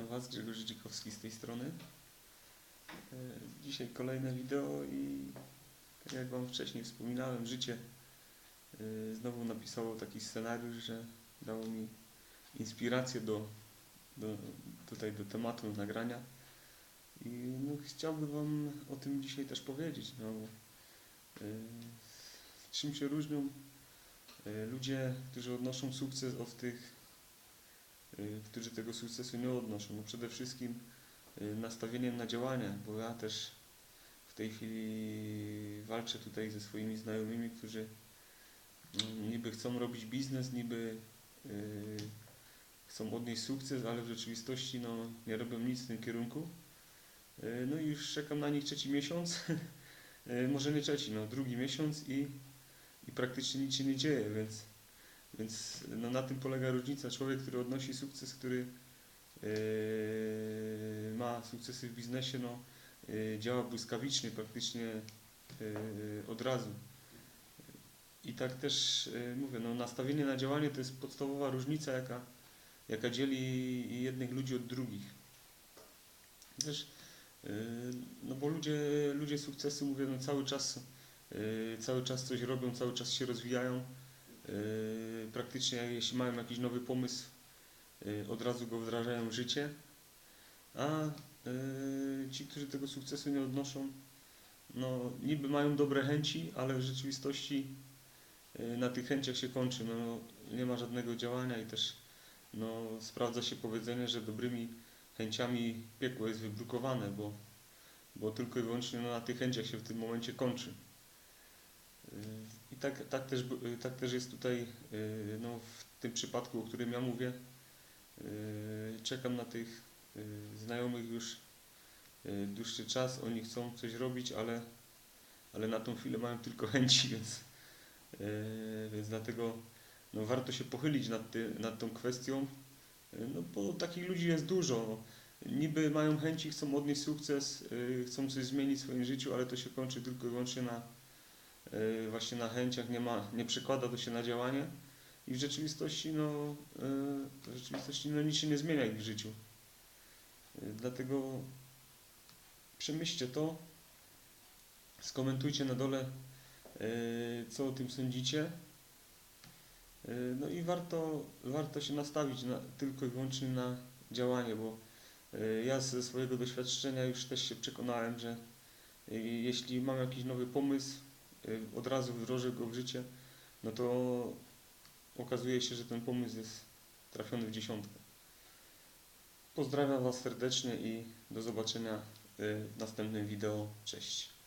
Witam Was, Grzegorz Dzikowski z tej strony. E, Dzisiaj kolejne wideo i tak jak Wam wcześniej wspominałem, życie e, znowu napisało taki scenariusz, że dało mi inspirację do, do, tutaj do tematu nagrania. I no, chciałbym Wam o tym dzisiaj też powiedzieć. No, bo, e, czym się różnią ludzie, którzy odnoszą sukces od tych którzy tego sukcesu nie odnoszą. No przede wszystkim y, nastawieniem na działania, bo ja też w tej chwili walczę tutaj ze swoimi znajomymi, którzy mm, niby chcą robić biznes, niby y, chcą odnieść sukces, ale w rzeczywistości no, nie robią nic w tym kierunku. Y, No i już czekam na nich trzeci miesiąc, Y, może nie trzeci, no drugi miesiąc i, i praktycznie nic się nie dzieje, więc więc no, na tym polega różnica. Człowiek, który odnosi sukces, który yy, ma sukcesy w biznesie, no, yy, działa błyskawicznie, praktycznie yy, od razu. I tak też mówię, no, nastawienie na działanie to jest podstawowa różnica, jaka, jaka dzieli jednych ludzi od drugich. Też, no bo ludzie, ludzie sukcesu, mówię, no, cały czas, cały czas coś robią, cały czas się rozwijają. Yy, praktycznie jeśli mają jakiś nowy pomysł, yy, od razu go wdrażają w życie, a yy, ci, którzy tego sukcesu nie odnoszą, no niby mają dobre chęci, ale w rzeczywistości na tych chęciach się kończy, no nie ma żadnego działania i też no, sprawdza się powiedzenie, że dobrymi chęciami piekło jest wybrukowane, bo, bo tylko i wyłącznie no, na tych chęciach się w tym momencie kończy. I tak, tak, też, tak też jest tutaj yy, no, w tym przypadku, o którym ja mówię. Yy, Czekam na tych yy, znajomych już dłuższy czas. Oni chcą coś robić, ale, ale na tą chwilę mają tylko chęci, więc, więc dlatego no, warto się pochylić nad, ty, nad tą kwestią, no, bo takich ludzi jest dużo. Niby mają chęci, chcą odnieść sukces, chcą coś zmienić w swoim życiu, ale to się kończy tylko i wyłącznie na, właśnie na chęciach, nie, ma, nie przekłada to się na działanie i w rzeczywistości, no, yy, w rzeczywistości no, nic się nie zmienia w ich życiu. Yy, dlatego przemyślcie to, skomentujcie na dole, co o tym sądzicie. No i warto, warto się nastawić na, tylko i wyłącznie na działanie, bo ja ze swojego doświadczenia już też się przekonałem, że jeśli mam jakiś nowy pomysł, od razu wdrożę go w życie, no to okazuje się, że ten pomysł jest trafiony w dziesiątkę. Pozdrawiam Was serdecznie i do zobaczenia yy, w następnym wideo. Cześć.